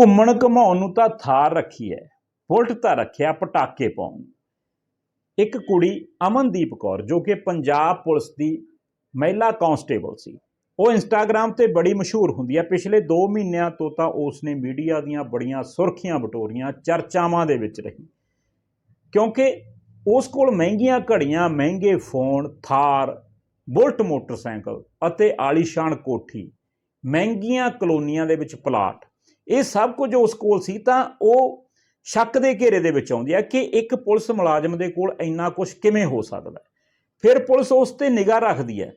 ਘੁੰਮਣ ਘਮਾਉਣ ਨੂੰ ਤਾਂ ਥਾਰ ਰੱਖੀ ਹੈ। ਬੁਲਟ ਤਾਂ ਰੱਖਿਆ ਪਟਾਕੇ ਪਾਉਣ ਇੱਕ ਕੁੜੀ ਅਮਨਦੀਪ ਕੌਰ, ਜੋ ਕਿ ਪੰਜਾਬ ਪੁਲਿਸ ਦੀ ਮਹਿਲਾ ਕਾਂਸਟੇਬਲ ਸੀ। ਉਹ ਇੰਸਟਾਗ੍ਰam ਤੇ ਬੜੀ ਮਸ਼ਹੂਰ ਹੁੰਦੀ ਹੈ। ਪਿਛਲੇ 2 ਮਹੀਨਿਆਂ ਤੋਂ ਤਾਂ ਉਸ ਨੇ ਮੀਡੀਆ ਦੀਆਂ ਬੜੀਆਂ ਸੁਰਖੀਆਂ ਬਟੋਰੀਆਂ ਚਰਚਾਵਾਂ ਦੇ ਵਿੱਚ ਰਹੀ। ਕਿਉਂਕਿ ਉਸ ਕੋਲ ਮਹਿੰਗੀਆਂ ਘੜੀਆਂ, ਮਹਿੰਗੇ ਫੋਨ, ਥਾਰ ਬੁਲਟ ਮੋਟਰਸਾਈਕਲ ਅਤੇ ਆਲੀਸ਼ਾਨ ਕੋਠੀ, ਮਹਿੰਗੀਆਂ ਕਲੋਨੀਆਂ ਦੇ ਵਿੱਚ ਪਲਾਟ ਇਹ ਸਭ ਕੁਝ ਉਸ ਕੋਲ ਸੀ ਤਾਂ ਉਹ ਸ਼ੱਕ ਦੇ ਘੇਰੇ ਦੇ ਵਿੱਚ ਆਉਂਦੀ ਹੈ ਕਿ ਇੱਕ ਪੁਲਿਸ ਮੁਲਾਜ਼ਮ ਦੇ ਕੋਲ ਇੰਨਾ ਕੁਝ ਕਿਵੇਂ ਹੋ ਸਕਦਾ ਹੈ। ਫਿਰ ਪੁਲਿਸ ਉਸ ਤੇ ਨਿਗਾਹ ਰੱਖਦੀ ਹੈ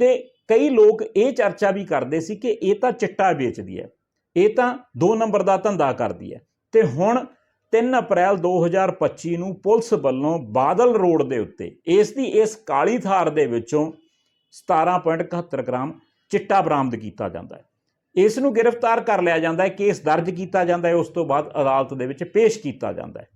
ਤੇ ਕਈ ਲੋਕ ਇਹ ਚਰਚਾ ਵੀ ਕਰਦੇ ਸੀ ਕਿ ਇਹ ਤਾਂ ਚਿੱਟਾ ਵੇਚਦੀ ਹੈ, ਇਹ ਤਾਂ 2 ਨੰਬਰ ਦਾ ਧੰਦਾ ਕਰਦੀ ਹੈ। ਤੇ ਹੁਣ 3 ਅਪ੍ਰੈਲ 2025 ਨੂੰ ਪੁਲਿਸ ਵੱਲੋਂ ਬਾਦਲ ਰੋਡ ਦੇ ਉੱਤੇ ਇਸ ਦੀ ਇਸ ਕਾਲੀ ਥਾਰ ਦੇ ਵਿੱਚੋਂ 17.71 ਗ੍ਰਾਮ ਚਿੱਟਾ ਬਰਾਮਦ ਕੀਤਾ ਜਾਂਦਾ ਹੈ। ਇਸ ਨੂੰ ਗ੍ਰਿਫਤਾਰ ਕਰ ਲਿਆ ਜਾਂਦਾ ਹੈ, ਕੇਸ ਦਰਜ ਕੀਤਾ ਜਾਂਦਾ ਹੈ, ਉਸ ਤੋਂ ਬਾਅਦ ਅਦਾਲਤ ਦੇ ਵਿੱਚ ਪੇਸ਼ ਕੀਤਾ ਜਾਂਦਾ ਹੈ।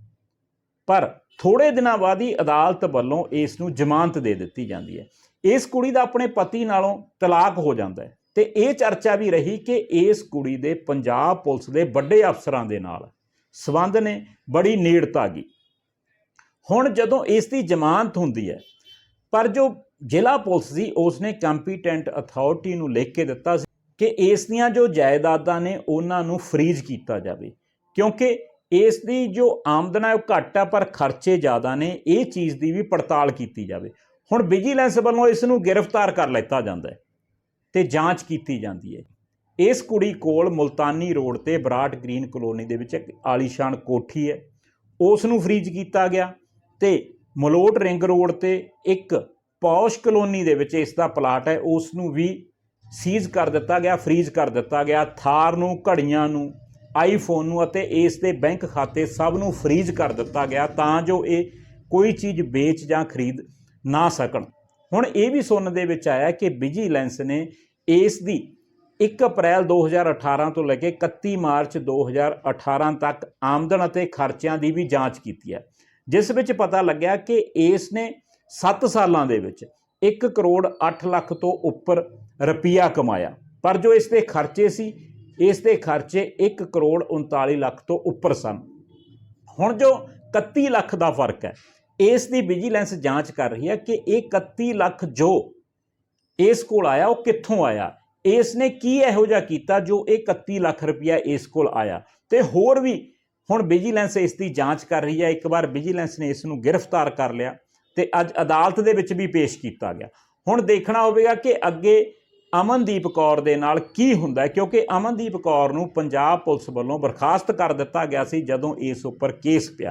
ਪਰ ਥੋੜੇ ਦਿਨਾਂ ਬਾਅਦ ਹੀ ਅਦਾਲਤ ਵੱਲੋਂ ਇਸ ਨੂੰ ਜ਼ਮਾਨਤ ਦੇ ਦਿੱਤੀ ਜਾਂਦੀ ਹੈ। ਇਸ ਕੁੜੀ ਦਾ ਆਪਣੇ ਪਤੀ ਨਾਲੋਂ ਤਲਾਕ ਹੋ ਜਾਂਦਾ ਹੈ ਤੇ ਇਹ ਚਰਚਾ ਵੀ ਰਹੀ ਕਿ ਇਸ ਕੁੜੀ ਦੇ ਪੰਜਾਬ ਪੁਲਿਸ ਦੇ ਵੱਡੇ ਅਫਸਰਾਂ ਦੇ ਨਾਲ ਸਬੰਧ ਨੇ ਬੜੀ ਨੇੜਤਾ ਗਈ ਹੁਣ ਜਦੋਂ ਇਸ ਦੀ ਜ਼ਮਾਨਤ ਹੁੰਦੀ ਹੈ, ਪਰ ਜੋ ਜ਼ਿਲ੍ਹਾ ਪੁਲਿਸ ਸੀ, ਉਸਨੇ ਕੰਪੀਟੈਂਟ ਅਥਾਰਟੀ ਨੂੰ ਲਿਖ ਕੇ ਦਿੱਤਾ ਸੀ। ਕਿ ਇਸ ਦੀਆਂ ਜੋ ਜਾਇਦਾਦਾਂ ਨੇ ਉਹਨਾਂ ਨੂੰ ਫ੍ਰੀਜ਼ ਕੀਤਾ ਜਾਵੇ। ਕਿਉਂਕਿ ਇਸ ਦੀ ਜੋ ਆਮਦਨ ਹੈ ਉਹ ਘੱਟ ਆ ਪਰ ਖਰਚੇ ਜ਼ਿਆਦਾ ਨੇ, ਇਹ ਚੀਜ਼ ਦੀ ਵੀ ਪੜਤਾਲ ਕੀਤੀ ਜਾਵੇ। ਹੁਣ ਵਿਜੀਲੈਂਸ ਵੱਲੋਂ ਇਸ ਨੂੰ ਗ੍ਰਿਫਤਾਰ ਕਰ ਲਿੱਤਾ ਜਾਂਦਾ ਹੈ ਤੇ ਜਾਂਚ ਕੀਤੀ ਜਾਂਦੀ ਹੈ। ਇਸ ਕੁੜੀ ਕੋਲ ਮੁਲਤਾਨੀ ਰੋਡ ਤੇ ਬਰਾਟ ਗ੍ਰੀਨ ਕਲੋਨੀ ਦੇ ਵਿੱਚ ਇੱਕ ਆਲੀਸ਼ਾਨ ਕੋਠੀ ਹੈ। ਉਸ ਨੂੰ ਫ੍ਰੀਜ਼ ਕੀਤਾ ਗਿਆ ਤੇ ਮਲੋਟ ਰਿੰਗ ਰੋਡ ਤੇ ਇੱਕ ਪੌਸ਼ ਕਲੋਨੀ ਦੇ ਵਿੱਚ ਇਸ ਦਾ ਪਲਾਟ ਹੈ। ਉਸ ਨੂੰ ਵੀ ਸੀਜ਼ ਕਰ ਦਿੱਤਾ ਗਿਆ, ਫ੍ਰੀਜ਼ ਕਰ ਦਿੱਤਾ ਗਿਆ, ਥਾਰ ਨੂੰ, ਘੜੀਆਂ ਨੂੰ, ਆਈਫੋਨ ਨੂੰ ਅਤੇ ਇਸ ਦੇ ਬੈਂਕ ਖਾਤੇ ਸਭ ਨੂੰ ਫ੍ਰੀਜ਼ ਕਰ ਦਿੱਤਾ ਗਿਆ ਤਾਂ ਜੋ ਇਹ ਕੋਈ ਚੀਜ਼ ਵੇਚ ਜਾਂ ਖਰੀਦ ਨਾ ਸਕਣ। ਹੁਣ ਇਹ ਵੀ ਸੁਣਨ ਦੇ ਵਿੱਚ ਆਇਆ ਕਿ ਵਿਜੀਲੈਂਸ ਨੇ ਇਸ ਦੀ 1 ਅਪ੍ਰੈਲ 2018 ਤੋਂ ਲੈ ਕੇ 31 ਮਾਰਚ 2018 ਤੱਕ ਆਮਦਨ ਅਤੇ ਖਰਚਿਆਂ ਦੀ ਵੀ ਜਾਂਚ ਕੀਤੀ ਹੈ, ਜਿਸ ਵਿੱਚ ਪਤਾ ਲੱਗਿਆ ਕਿ ਇਸ ਨੇ 7 ਸਾਲਾਂ ਦੇ ਵਿੱਚ 1 ਕਰੋੜ 8 ਲੱਖ ਤੋਂ ਉੱਪਰ ਰੁਪਈਆ ਕਮਾਇਆ। ਪਰ ਜੋ ਇਸ ਦੇ ਖਰਚੇ ਸੀ, ਇਸ ਦੇ ਖਰਚੇ 1 ਕਰੋੜ 39 ਲੱਖ ਤੋਂ ਉੱਪਰ ਸਨ। ਹੁਣ ਜੋ 31 ਲੱਖ ਦਾ ਫ਼ਰਕ ਹੈ, ਇਸ ਦੀ ਵਿਜੀਲੈਂਸ ਜਾਂਚ ਕਰ ਰਹੀ ਹੈ ਕਿ ਇਹ 31 ਲੱਖ ਜੋ ਇਸ ਕੋਲ ਆਇਆ, ਉਹ ਕਿੱਥੋਂ ਆਇਆ? ਇਸ ਨੇ ਕੀ ਇਹੋ ਜਿਹਾ ਕੀਤਾ ਜੋ ਇਹ 31 ਲੱਖ ਰੁਪਇਆ ਇਸ ਕੋਲ ਆਇਆ? ਤੇ ਹੋਰ ਵੀ ਹੁਣ ਵਿਜੀਲੈਂਸ ਇਸ ਦੀ ਜਾਂਚ ਕਰ ਰਹੀ ਹੈ। ਇੱਕ ਵਾਰ ਵਿਜੀਲੈਂਸ ਨੇ ਇਸ ਨੂੰ ਗ੍ਰਿਫਤਾਰ ਕਰ ਲਿਆ। ਤੇ ਅੱਜ ਅਦਾਲਤ ਦੇ ਵਿੱਚ ਵੀ ਪੇਸ਼ ਕੀਤਾ ਗਿਆ। ਹੁਣ ਦੇਖਣਾ ਹੋਵੇਗਾ ਕਿ ਅੱਗੇ ਅਮਨਦੀਪ ਕੌਰ ਦੇ ਨਾਲ ਕੀ ਹੁੰਦਾ ਕਿਉਂਕਿ ਅਮਨਦੀਪ ਕੌਰ ਨੂੰ ਪੰਜਾਬ ਪੁਲਿਸ ਵੱਲੋਂ ਬਰਖਾਸਤ ਕਰ ਦਿੱਤਾ ਗਿਆ ਸੀ ਜਦੋਂ ਇਸ ਉੱਪਰ ਕੇਸ ਪਿਆ।